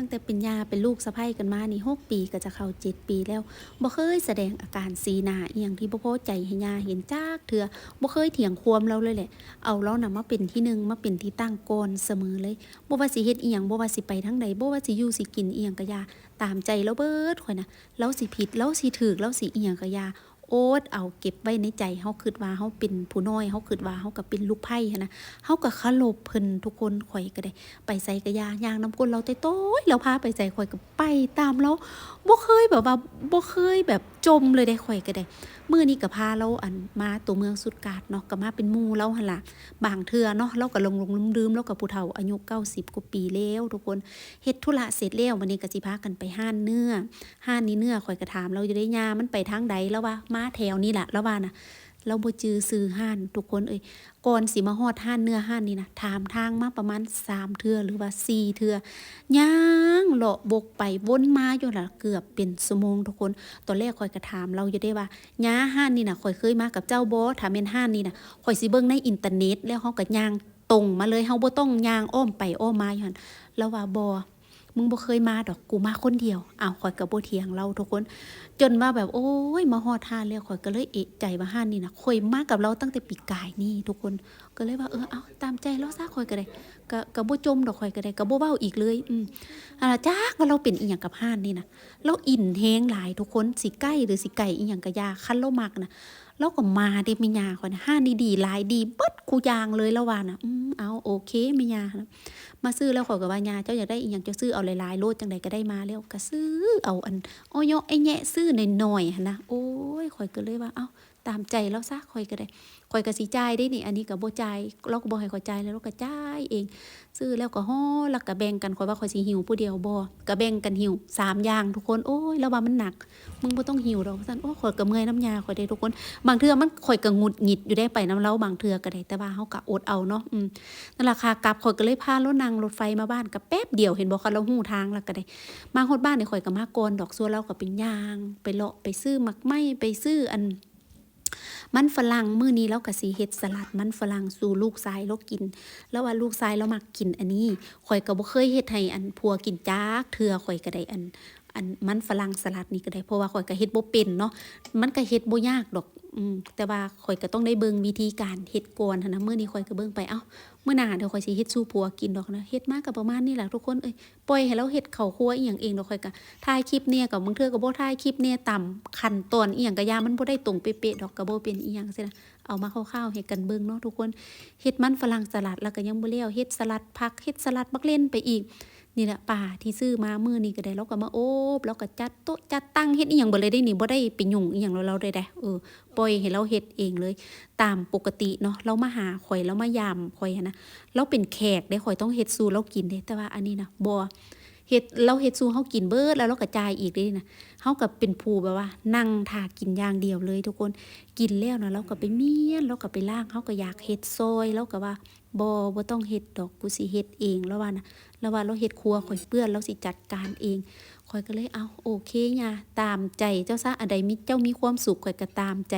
ตั้งแต่เป็นยาเป็นลูกสะใภ้กันมานี่หกปีก็จะเข้าเจ็ดปีแล้วบ่เคยแสดงอาการสีหน้าอหย่างที่บ่พอใจให้ยาเห็นจักเถื่อบ่เคยเถียงความเราเลยแหละ เอาเรานำมาเป็นที่หนึ่งมาเป็นที่ตั้งก่อนเสมอเลยบ่ว่าสิเฮ็ดอีหยังบ่ว่าสิไปทางใดบ่ว่าสิอยู่สิกินอีหยังก็อยาตามใจเราเบิดข่อยนะเราสิผิดเราสิถูกเราสิอีหยังก็อยา โอ๊ตเอาเก็บไว้ในใจเฮาคิดว่าเฮาเป็นผู้น้อยเฮาคิดว่าเฮาก็เป็นลูกไผ่นะเฮาก็เคารพเพิ่นทุกคนข่อยก็ได้ ไปใส่กระยาย่างน้ำก้นเราแต่โต้ยเราพาไปใส่ข่อยก็ไปตามเราบ่เคยแบบว่าบ่เคยแบบจมเลยได้ข่อยก็ได้ มื่อนี้ก็พาเราอันมาตัวเมืองสุดกาดเนาะก็มาเป็นมูเราหันละบางเทื่อเนาะเราก็ลงลงลืมๆแล้วก็ผู้เฒ่าอายุเก้าสิบกว่าปีแล้วทุกคนเฮ็ดธุระเสร็จแล้ววันนี้ก็สิพากันไปห้านเนื้อห้านนี้เนื้อคอยกระถามเราอยู่ได้ยามันไปทางใดแล้วว่ามาแถวนี้ล่ะแล้วว่าน่ะ เราบ่จือซื้อห้านทุกคนเอ้ยก่อนสิมาฮอดห้านเนื้อห้านนี่นะถามทางมาประมาณ3เทือหรือว่า4เทือย่างเลาะบกไปวนมาอยู่ละเกือบเป็นชั่วโมงทุกคนตอนแรกข่อยก็ถามเราอยู่ได้ว่าย่าห้านนี่นะข่อยเคยมากับเจ้าบ่ถ้าแม่นห้านนี่นะข่อยสิเบิ่งในอินเทอร์เน็ตแล้วเฮาก็ย่างตรงมาเลยเฮาบ่ต้องย่างอ้อมไปอ้อมมาอยู่หั่นแล้วว่าบ่ มึงบ่เคยมาดอกกูมาคนเดียวเอ้าวข่อยก็บ่เถียงเราทุกคน จนว่าแบบโอ้ยมาฮอดห้านแล้วข่อยก็เลยเอะใจว่าห้านนี่นะข่อยมากับเราตั้งแต่ปีกายนี่ทุกคนก็เลยว่าเออเอาตามใจเราซะข่อยก็ได้ก็ก็บ่จมดอกข่อยก็ได้ก็บ่เว้าอีกเลยอืมอะล่ะจ้าว่าเราเป็นอีหยังกับห้านนี่นะเราอินแฮงหลายทุกคนสิใกล้หรือสิไก่อีหยังก็ยาคันเรามักนะ แล้วก็มาเด้แม่ยาข่อยนห้านดีๆหลายดีเบิดคูยางเลยแล้วว่านะอืมเอาโอเคแม่ยานะมาซื้อแล้วข่อยก็ว่ายาเจ้าอยากได้อีกอย่างเจ้าซื้อเอาหลายๆโลดจังใดก็ได้มาแล้วก็ซื้อเอาอันอ้อยไอ้แยะซื้อหน่อยๆหั่นนะโอ้ยข่อยก็เลยว่าเอ้า ตามใจแล้วซะข่อยก็ได้ข่อยก็สิจ่ายได้นี่อันนี้ก็บ่จ่ายเราก็บ่ให้ข่อยจ่ายแล้วเราก็จ่ายเอง ซื้อแล้วก็ฮ้อแล้วก็แบ่งกันข่อยว่าข่อยสิหิวผู้เดียวบ่ก็แบ่งกันหิวสามอย่างทุกคนโอ้ยแล้วว่ามันหนัก มึงบ่ต้องหิวดอกซั่นโอ้ข่อยก็เมื่อยน้ำยาข่อยได้ทุกคน บางเทื่อมันข่อยก็หงุดหงิดอยู่ได้ไปน้ำเล้าบางเทื่อก็ได้แต่ว่าเฮาก็อดเอาเนาะอืมนั่นล่ะค่ะกลับข่อยก็เลยพารถนั่งรถไฟมาบ้านก็แป๊บเดียวเห็นบ่คะเราฮู้ทางแล้วก็ได้มาฮอดบ้านนี่ข่อยก็มาก่อนดอกซัวเราก็เป็นยาง ไปเลาะไปซื้อหมักไม้ไปซื้ออัน มันฝรั่งมื้อนี้เราก็สิเฮ็ดสลัดมันฝรั่งสู่ลูกชายเรากิน แล้วว่าลูกชายเรามักกินอันนี้ข่อยก็บ่เคยเฮ็ดให้อันพัวกินจักเทื่อข่อยก็ได้อันอันมันฝรั่งสลัดนี่ก็ได้เพราะว่าข่อยก็เฮ็ดบ่เป็นเนาะมันก็เฮ็ดบ่ยากดอก อืมแต่ว่าข่อยก็ต้องได้เบิ่งวิธีการเฮ็ดก่อนหั้นนะมื้อนี้ข่อยก็เบิ่งไปเอ้ามื้อหน้าเดี๋ยวข่อยสิเฮ็ดสู่ผัวกินดอกนะเฮ็ดมาก็ประมาณนี้แหละทุกคนเอ้ยปล่อยให้เราเฮ็ดข้าวครัวอีหยังเองดอกข่อยก็ถ่ายคลิปเนี่ยกับบางเทื่อก็บ่ถ่ายคลิปเนี่ยต่ำขั้นตอนอีหยังก็ยามันบ่ได้ตรงเป๊ะๆดอกก็บ่เป็นอีหยังซินะเอามาคร่าวๆเฮ็ดกันเบิ่งเนาะทุกคนเฮ็ดมันฝรั่งสลัดแล้วก็ยังบ่แล้วเฮ็ดสลัดผักเฮ็ดสลัดบักเล่นไปอีก นี่แหละป่าที่ซื้อมามื้อนี่ก็ได้เราก็มาโอบแล้วก็จัดโต๊ะจัดตั้งเฮ็ดอีหยังเบิดเลยได้นี่บ่ได้ไปยุ่งอีหยังเราเราได้ได้เออปล่อยให้เราเฮ็ดเองเลย ตามปกติเนาะเรามาหาข่อยเรามายามข่อยนนะเราเป็นแขกได้ข่อยต้องเฮ็ดสู่เรากินเด้แต่ว่าอันนี้นะบ่ เฮ็ดเราเฮ็ดสู่เฮากินเบิดแล้วเราก็จ่ายอีกเด้นะเฮาก็เป็นผูแบบว่า นั่งทากินอย่างเดียวเลย ทุกคนกินแล้วนะเราก็ไปเมียนเราก็ไปล้างเฮาก็อยากเฮ็ดซอยเราก็ว่าบ่บ่ต้องเฮ็ดดอกกูสิเฮ็ดเองแล้วว่านะแล้วว่าเราเฮ็ดครัวข่อยเปื้อนเราสิจัดการเองข่อยก็เลยเอาโอเคย่าตามใจเจ้าซะอันใดมิเจ้ามีความสุขข่อยก็ตามใจ